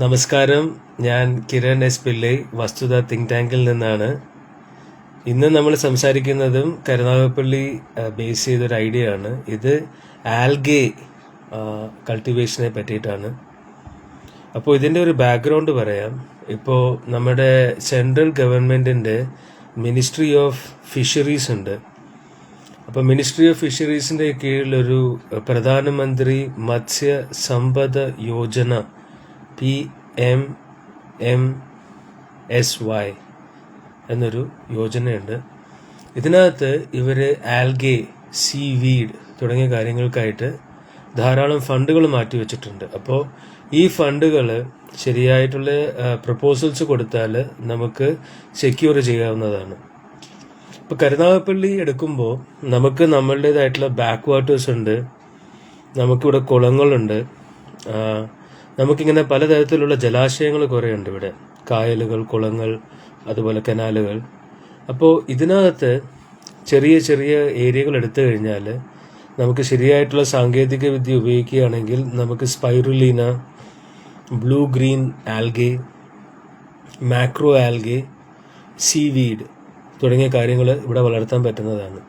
നമസ്കാരം. ഞാൻ കിരൺ എസ് പിള്ളൈ വസ്തുത തിങ്ക് ടാങ്കിൽ നിന്നാണ്. ഇന്ന് നമ്മൾ സംസാരിക്കുന്നതും കരുനാഗപ്പള്ളി ബേസ് ചെയ്തൊരു ഐഡിയ ആണ്. ഇത് ആൽഗെ കൾട്ടിവേഷനെ പറ്റിയിട്ടാണ്. അപ്പോൾ ഇതിന്റെ ഒരു ബാക്ക്ഗ്രൗണ്ട് പറയാം. ഇപ്പോൾ നമ്മുടെ സെൻട്രൽ ഗവൺമെന്റിന്റെ മിനിസ്ട്രി ഓഫ് ഫിഷറീസ് ഉണ്ട്. അപ്പോൾ ministry of ഫിഷറീസിന്റെ കീഴിലൊരു Pradhan Mantri Matsya Sampada Yojana P M M S Y എന്നൊരു യോജനയുണ്ട്. ഇതിനകത്ത് ഇവർ ആൽഗെ സീ വീഡ് തുടങ്ങിയ കാര്യങ്ങൾക്കായിട്ട് ധാരാളം ഫണ്ടുകൾ മാറ്റിവെച്ചിട്ടുണ്ട് അപ്പോൾ ഈ ഫണ്ടുകൾ ശരിയായിട്ടുള്ള പ്രപ്പോസൽസ് കൊടുത്താൽ നമുക്ക് സെക്യൂർ ചെയ്യാവുന്നതാണ്. ഇപ്പോൾ കരുനാഗപ്പള്ളി എടുക്കുമ്പോൾ നമുക്ക് നമ്മളുടേതായിട്ടുള്ള ബാക്ക് വാട്ടേഴ്സ് ഉണ്ട്. നമുക്കിവിടെ കുളങ്ങളുണ്ട്. നമുക്കിങ്ങനെ പലതരത്തിലുള്ള ജലാശയങ്ങൾ കുറേ ഉണ്ട് ഇവിടെ. കായലുകൾ കുളങ്ങൾ അതുപോലെ കനാലുകൾ. അപ്പോൾ ഇതിനകത്ത് ചെറിയ ചെറിയ ഏരിയകൾ എടുത്തു കഴിഞ്ഞാൽ നമുക്ക് ശരിയായിട്ടുള്ള സാങ്കേതിക വിദ്യ ഉപയോഗിക്കുകയാണെങ്കിൽ നമുക്ക് spirulina blue green algae macro algae seaweed തുടങ്ങിയ കാര്യങ്ങൾ ഇവിടെ വളർത്താൻ പറ്റുന്നതാണ്.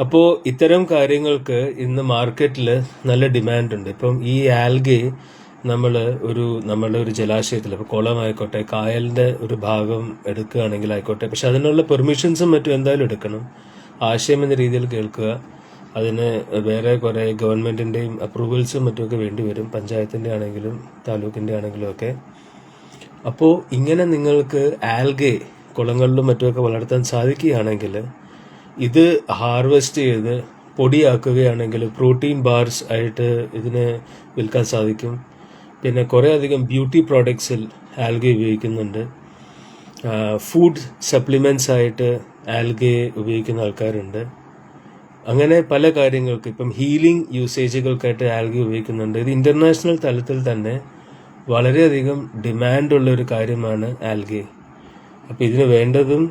അപ്പോൾ ഇത്തരം കാര്യങ്ങൾക്ക് ഇന്ന് മാർക്കറ്റിൽ നല്ല ഡിമാൻഡ് ഉണ്ട് ഇപ്പം ഈ ആൽഗെ നമ്മൾ ഒരു നമ്മളുടെ ഒരു ജലാശയത്തിൽ ഇപ്പോൾ കുളമായിക്കോട്ടെ കായലിന്റെ ഒരു ഭാഗം എടുക്കുകയാണെങ്കിൽ ആയിക്കോട്ടെ പക്ഷെ അതിനുള്ള പെർമിഷൻസും മറ്റും എന്തായാലും എടുക്കണം. ആശയം എന്ന രീതിയിൽ കേൾക്കുക. അതിന് വേറെ കുറേ ഗവൺമെന്റിന്റെയും അപ്രൂവൽസും മറ്റുമൊക്കെ വേണ്ടി വരും. പഞ്ചായത്തിന്റെ ആണെങ്കിലും താലൂക്കിന്റെ ആണെങ്കിലും ഒക്കെ. അപ്പോൾ ഇങ്ങനെ നിങ്ങൾക്ക് ആൽഗെ കുളങ്ങളിലും മറ്റുമൊക്കെ വളർത്താൻ സാധിക്കുകയാണെങ്കിൽ ഇത് ഹാർവെസ്റ്റ് ചെയ്ത് പൊടിയാക്കുകയാണെങ്കിൽ പ്രോട്ടീൻ ബാർസ് ആയിട്ട് ഇതിനെ വിൽക്കാൻ സാധിക്കും. പിന്നെ കുറേ അധികം ബ്യൂട്ടി പ്രോഡക്ട്സിൽ ആൽഗെ ഉപയോഗിക്കുന്നുണ്ട്. ഫുഡ് സപ്ലിമെന്റ്സ് ആയിട്ട് ആൽഗെ ഉപയോഗിക്കുന്ന ആൾക്കാരുണ്ട്. അങ്ങനെ പല കാര്യങ്ങൾക്ക് ഇപ്പം ഹീലിംഗ് യൂസേജുകൾക്കായിട്ട് ആൽഗെ ഉപയോഗിക്കുന്നുണ്ട്. ഇത് ഇന്റർനാഷണൽ തലത്തിൽ തന്നെ വളരെയധികം ഡിമാൻഡുള്ള ഒരു കാര്യമാണ് ആൽഗെ അപ്പോൾ ഇതിന് വേണ്ടതും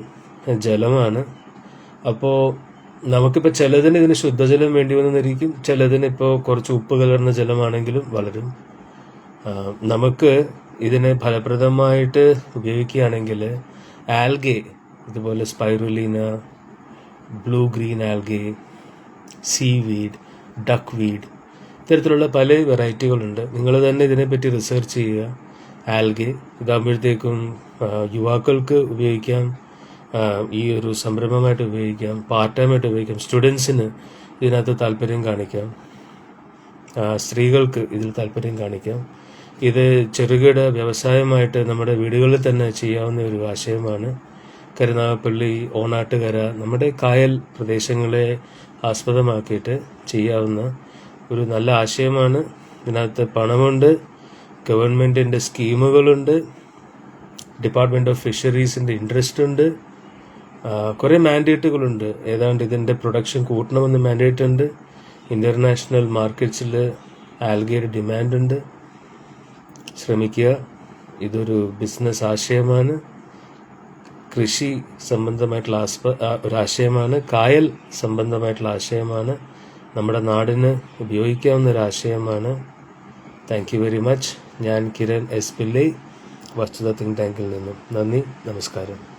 ജലമാണ്. അപ്പോൾ നമുക്കിപ്പോൾ ചിലതിന് ഇതിന് ശുദ്ധജലം വേണ്ടി വന്നിരിക്കും ചിലതിന് ഇപ്പോൾ കുറച്ച് ഉപ്പ് കലർന്ന ജലമാണെങ്കിലും വളരും. നമുക്ക് ഇതിനെ ഫലപ്രദമായിട്ട് ഉപയോഗിക്കുകയാണെങ്കിൽ ആൽഗെ ഇതുപോലെ spirulina blue green algae seaweed duckweed ഇത്തരത്തിലുള്ള പല വെറൈറ്റികളുണ്ട്. നിങ്ങൾ തന്നെ ഇതിനെപ്പറ്റി റിസർച്ച് ചെയ്യുക. ആൽഗെ ഇതാകുമ്പോഴത്തേക്കും യുവാക്കൾക്ക് ഉപയോഗിക്കാം. ഈ ഒരു സംരംഭമായിട്ട് ഉപയോഗിക്കാം പാർട്ട് ടൈമായിട്ട് ഉപയോഗിക്കാം. സ്റ്റുഡൻസിന് ഇതിനകത്ത് താല്പര്യം കാണിക്കാം. സ്ത്രീകൾക്ക് ഇതിൽ താല്പര്യം കാണിക്കാം. ഇത് ചെറുകിട വ്യവസായമായിട്ട് നമ്മുടെ വീടുകളിൽ തന്നെ ചെയ്യാവുന്ന ഒരു ആശയമാണ്. കരുനാഗപ്പള്ളി ഓണാട്ടുകര നമ്മുടെ കായൽ പ്രദേശങ്ങളെ ആസ്പദമാക്കിയിട്ട് ചെയ്യാവുന്ന ഒരു നല്ല ആശയമാണ്. ഇതിനകത്ത് പണമുണ്ട് ഗവൺമെന്റിന്റെ സ്കീമുകളുണ്ട് ഡിപ്പാർട്ട്മെന്റ് ഓഫ് ഫിഷറീസിന്റെ ഇൻട്രസ്റ്റ് ഉണ്ട്. കുറേ മാൻഡേറ്റുകളുണ്ട്. ഏതാണ്ട് ഇതിന്റെ പ്രൊഡക്ഷൻ കൂട്ടണമെന്ന് മാൻഡേറ്റ് ഉണ്ട് ഇന്റർനാഷണൽ മാർക്കറ്റ്സിൽ ആൽഗയുടെ ഡിമാൻഡ് ഉണ്ട് ശ്രമിക്കുക. ഇതൊരു ബിസിനസ് ആശയമാണ്. കൃഷി സംബന്ധമായിട്ടുള്ള ആസ്പ ഒരു ആശയമാണ്. കായൽ സംബന്ധമായിട്ടുള്ള ആശയമാണ്. നമ്മുടെ നാടിന് ഉപയോഗിക്കാവുന്ന ഒരു ആശയമാണ്. താങ്ക് യു വെരി മച്ച് ഞാൻ കിരൺ എസ് പിള്ളൈ വസ്തുത ടാങ്കിൽ നിന്നും. നന്ദി നമസ്കാരം.